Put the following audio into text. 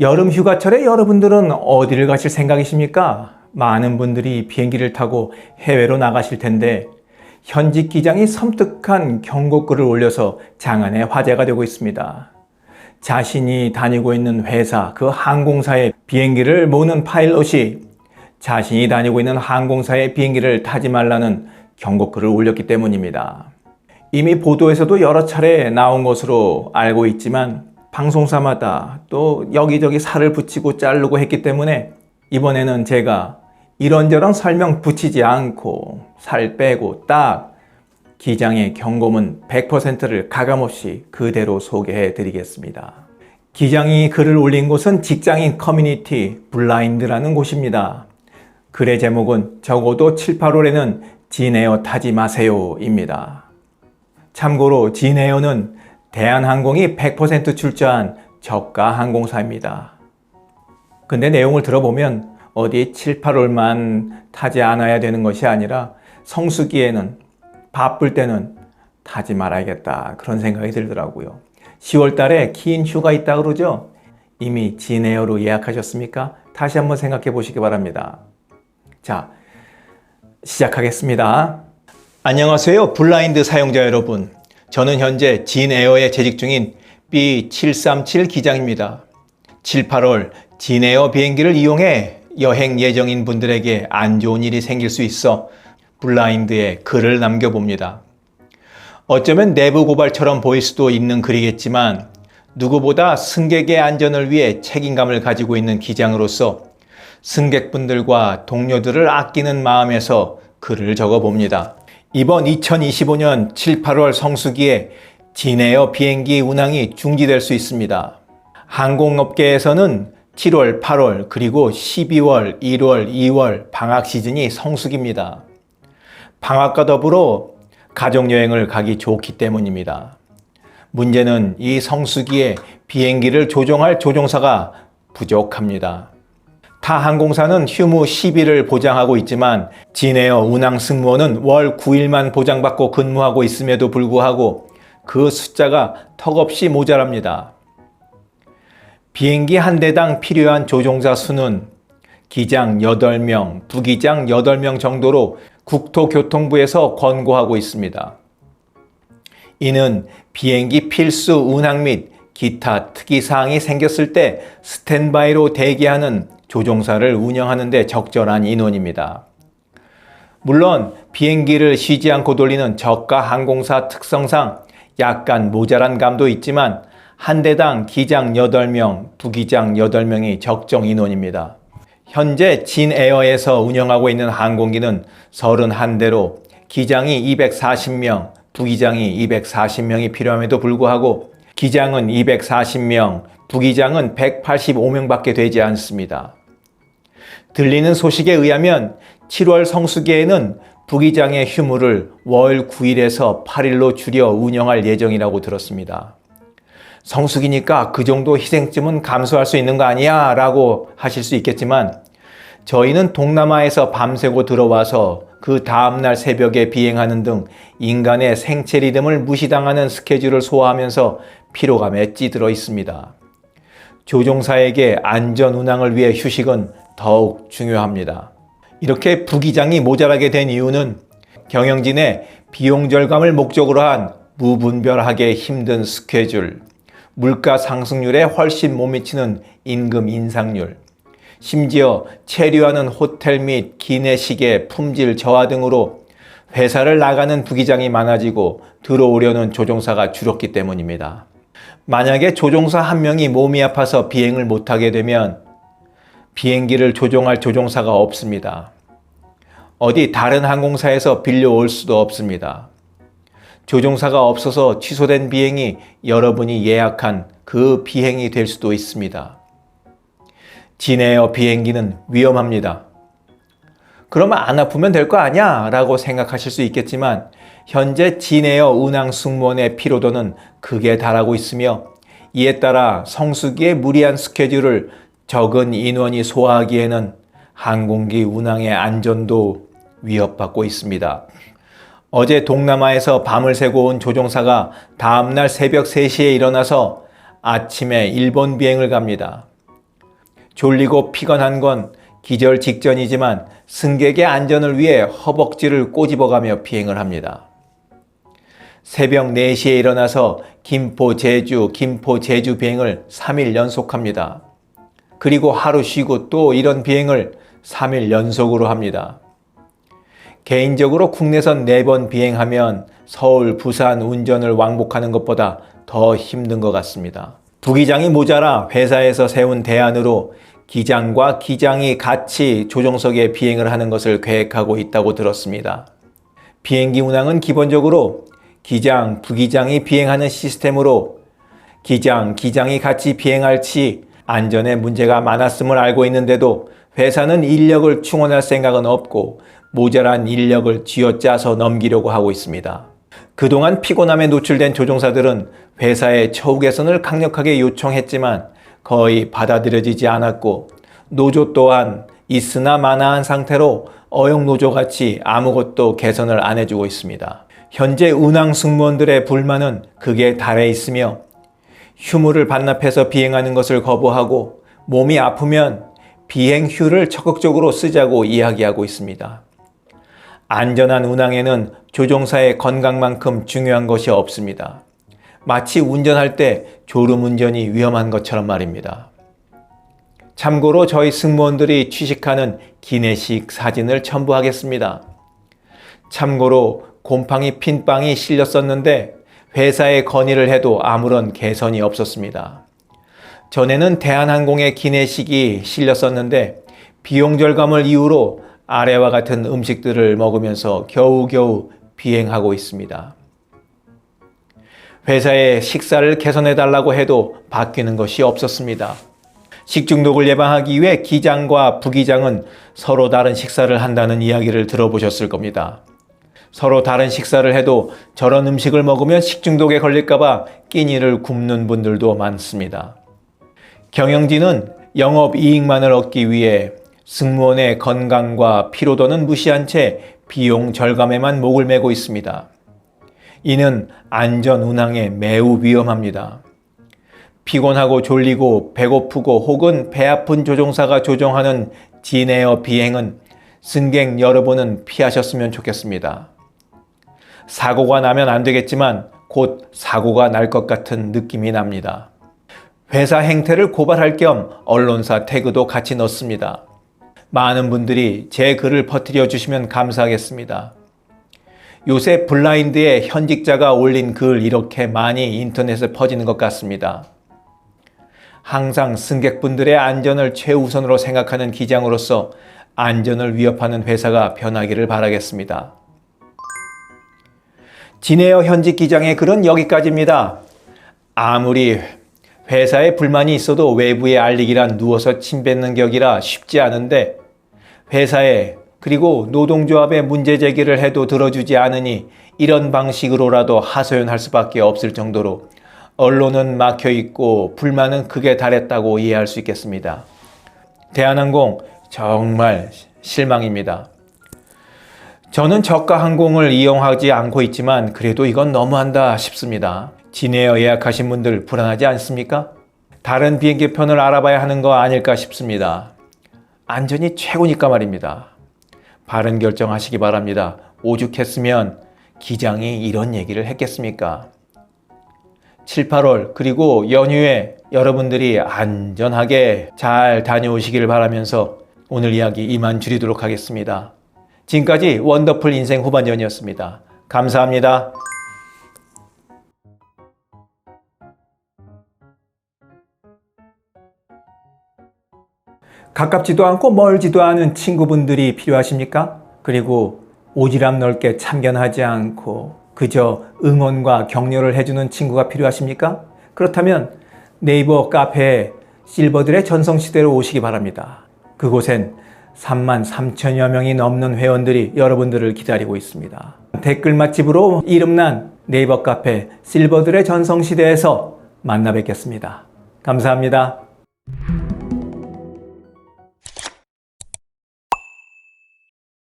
여름 휴가철에 여러분들은 어디를 가실 생각이십니까? 많은 분들이 비행기를 타고 해외로 나가실 텐데 현직 기장이 섬뜩한 경고글을 올려서 장안의 화제가 되고 있습니다. 자신이 다니고 있는 회사, 그 항공사의 비행기를 모는 파일럿이 자신이 다니고 있는 항공사의 비행기를 타지 말라는 경고글을 올렸기 때문입니다. 이미 보도에서도 여러 차례 나온 것으로 알고 있지만 방송사마다 또 여기저기 살을 붙이고 자르고 했기 때문에 이번에는 제가 이런저런 설명 붙이지 않고 살 빼고 딱 기장의 경고문 100%를 가감없이 그대로 소개해 드리겠습니다. 기장이 글을 올린 곳은 직장인 커뮤니티 블라인드라는 곳입니다. 글의 제목은 적어도 7, 8월에는 진에어 타지 마세요 입니다. 참고로 진에어는 대한항공이 100% 출자한 저가 항공사입니다. 근데 내용을 들어보면 어디 7, 8월만 타지 않아야 되는 것이 아니라 성수기에는 바쁠 때는 타지 말아야겠다 그런 생각이 들더라고요. 10월 달에 긴 휴가 있다 그러죠? 이미 진에어로 예약하셨습니까? 다시 한번 생각해 보시기 바랍니다. 자, 시작하겠습니다. 안녕하세요. 블라인드 사용자 여러분. 저는 현재 진에어에 재직 중인 B737 기장입니다. 7, 8월 진에어 비행기를 이용해 여행 예정인 분들에게 안 좋은 일이 생길 수 있어 블라인드에 글을 남겨봅니다. 어쩌면 내부 고발처럼 보일 수도 있는 글이겠지만 누구보다 승객의 안전을 위해 책임감을 가지고 있는 기장으로서 승객분들과 동료들을 아끼는 마음에서 글을 적어봅니다. 이번 2025년 7, 8월 성수기에 진에어 비행기 운항이 중지될 수 있습니다. 항공업계에서는 7월, 8월, 그리고 12월, 1월, 2월 방학 시즌이 성수기입니다. 방학과 더불어 가족여행을 가기 좋기 때문입니다. 문제는 이 성수기에 비행기를 조종할 조종사가 부족합니다. 타 항공사는 휴무 10일을 보장하고 있지만 진에어 운항 승무원은 월 9일만 보장받고 근무하고 있음에도 불구하고 그 숫자가 턱없이 모자랍니다. 비행기 한 대당 필요한 조종사 수는 기장 8명, 부기장 8명 정도로 국토교통부에서 권고하고 있습니다. 이는 비행기 필수 운항 및 기타 특이사항이 생겼을 때 스탠바이로 대기하는 조종사를 운영하는 데 적절한 인원입니다. 물론 비행기를 쉬지 않고 돌리는 저가 항공사 특성상 약간 모자란 감도 있지만 한 대당 기장 8명, 부기장 8명이 적정 인원입니다. 현재 진에어에서 운영하고 있는 항공기는 31대로 기장이 240명, 부기장이 240명이 필요함에도 불구하고 기장은 240명, 부기장은 185명밖에 되지 않습니다. 들리는 소식에 의하면 7월 성수기에는 부기장의 휴무를 월 9일에서 8일로 줄여 운영할 예정이라고 들었습니다. 성수기니까 그 정도 희생쯤은 감수할 수 있는 거 아니야? 라고 하실 수 있겠지만 저희는 동남아에서 밤새고 들어와서 그 다음날 새벽에 비행하는 등 인간의 생체 리듬을 무시당하는 스케줄을 소화하면서 피로감에 찌들어 있습니다. 조종사에게 안전 운항을 위해 휴식은 더욱 중요합니다. 이렇게 부기장이 모자라게 된 이유는 경영진의 비용 절감을 목적으로 한 무분별하게 힘든 스케줄, 물가 상승률에 훨씬 못 미치는 임금 인상률, 심지어 체류하는 호텔 및 기내식의 품질 저하 등으로 회사를 나가는 부기장이 많아지고 들어오려는 조종사가 줄었기 때문입니다. 만약에 조종사 한 명이 몸이 아파서 비행을 못하게 되면 비행기를 조종할 조종사가 없습니다. 어디 다른 항공사에서 빌려올 수도 없습니다. 조종사가 없어서 취소된 비행이 여러분이 예약한 그 비행이 될 수도 있습니다. 진에어 비행기는 위험합니다. 그러면 안 아프면 될 거 아니야? 라고 생각하실 수 있겠지만 현재 진에어 운항 승무원의 피로도는 극에 달하고 있으며 이에 따라 성수기의 무리한 스케줄을 적은 인원이 소화하기에는 항공기 운항의 안전도 위협받고 있습니다. 어제 동남아에서 밤을 새고 온 조종사가 다음날 새벽 3시에 일어나서 아침에 일본 비행을 갑니다. 졸리고 피곤한 건 기절 직전이지만 승객의 안전을 위해 허벅지를 꼬집어가며 비행을 합니다. 새벽 4시에 일어나서 김포 제주, 김포 제주 비행을 3일 연속합니다. 그리고 하루 쉬고 또 이런 비행을 3일 연속으로 합니다. 개인적으로 국내선 4번 비행하면 서울, 부산 운전을 왕복하는 것보다 더 힘든 것 같습니다. 부기장이 모자라 회사에서 세운 대안으로 기장과 기장이 같이 조종석에 비행을 하는 것을 계획하고 있다고 들었습니다. 비행기 운항은 기본적으로 기장, 부기장이 비행하는 시스템으로 기장, 기장이 같이 비행할 시 안전에 문제가 많았음을 알고 있는데도 회사는 인력을 충원할 생각은 없고 모자란 인력을 쥐어짜서 넘기려고 하고 있습니다. 그동안 피곤함에 노출된 조종사들은 회사의 처우 개선을 강력하게 요청했지만 거의 받아들여지지 않았고 노조 또한 있으나 마나한 상태로 어용노조같이 아무것도 개선을 안 해주고 있습니다. 현재 운항 승무원들의 불만은 극에 달해 있으며 휴무를 반납해서 비행하는 것을 거부하고 몸이 아프면 비행휴를 적극적으로 쓰자고 이야기하고 있습니다. 안전한 운항에는 조종사의 건강만큼 중요한 것이 없습니다. 마치 운전할 때 졸음 운전이 위험한 것처럼 말입니다. 참고로 저희 승무원들이 취식하는 기내식 사진을 첨부하겠습니다. 참고로 곰팡이 핀빵이 실렸었는데 회사에 건의를 해도 아무런 개선이 없었습니다. 전에는 대한항공의 기내식이 실렸었는데 비용 절감을 이유로 아래와 같은 음식들을 먹으면서 겨우겨우 비행하고 있습니다. 회사에 식사를 개선해 달라고 해도 바뀌는 것이 없었습니다. 식중독을 예방하기 위해 기장과 부기장은 서로 다른 식사를 한다는 이야기를 들어보셨을 겁니다. 서로 다른 식사를 해도 저런 음식을 먹으면 식중독에 걸릴까봐 끼니를 굶는 분들도 많습니다. 경영진은 영업 이익만을 얻기 위해 승무원의 건강과 피로도는 무시한 채 비용 절감에만 목을 매고 있습니다. 이는 안전 운항에 매우 위험합니다. 피곤하고 졸리고 배고프고 혹은 배 아픈 조종사가 조종하는 진에어 비행은 승객 여러분은 피하셨으면 좋겠습니다. 사고가 나면 안 되겠지만 곧 사고가 날 것 같은 느낌이 납니다. 회사 행태를 고발할 겸 언론사 태그도 같이 넣습니다. 많은 분들이 제 글을 퍼뜨려 주시면 감사하겠습니다. 요새 블라인드에 현직자가 올린 글 이렇게 많이 인터넷에 퍼지는 것 같습니다. 항상 승객분들의 안전을 최우선으로 생각하는 기장으로서 안전을 위협하는 회사가 변하기를 바라겠습니다. 진에어 현직 기장의 글은 여기까지입니다. 아무리 회사에 불만이 있어도 외부에 알리기란 누워서 침 뱉는 격이라 쉽지 않은데 회사에 그리고 노동조합에 문제 제기를 해도 들어주지 않으니 이런 방식으로라도 하소연할 수밖에 없을 정도로 언론은 막혀 있고 불만은 극에 달했다고 이해할 수 있겠습니다. 대한항공 정말 실망입니다. 저는 저가 항공을 이용하지 않고 있지만 그래도 이건 너무한다 싶습니다. 진에어 예약하신 분들 불안하지 않습니까? 다른 비행기 편을 알아봐야 하는 거 아닐까 싶습니다. 안전이 최고니까 말입니다. 바른 결정하시기 바랍니다. 오죽했으면 기장이 이런 얘기를 했겠습니까? 7, 8월 그리고 연휴에 여러분들이 안전하게 잘 다녀오시기를 바라면서 오늘 이야기 이만 줄이도록 하겠습니다. 지금까지 원더풀 인생 후반전이었습니다. 감사합니다. 가깝지도 않고 멀지도 않은 친구분들이 필요하십니까? 그리고 오지랖 넓게 참견하지 않고 그저 응원과 격려를 해주는 친구가 필요하십니까? 그렇다면 네이버 카페 실버들의 전성시대로 오시기 바랍니다. 그곳엔 3만 3천여 명이 넘는 회원들이 여러분들을 기다리고 있습니다. 댓글 맛집으로 이름난 네이버 카페 실버들의 전성시대에서 만나 뵙겠습니다. 감사합니다.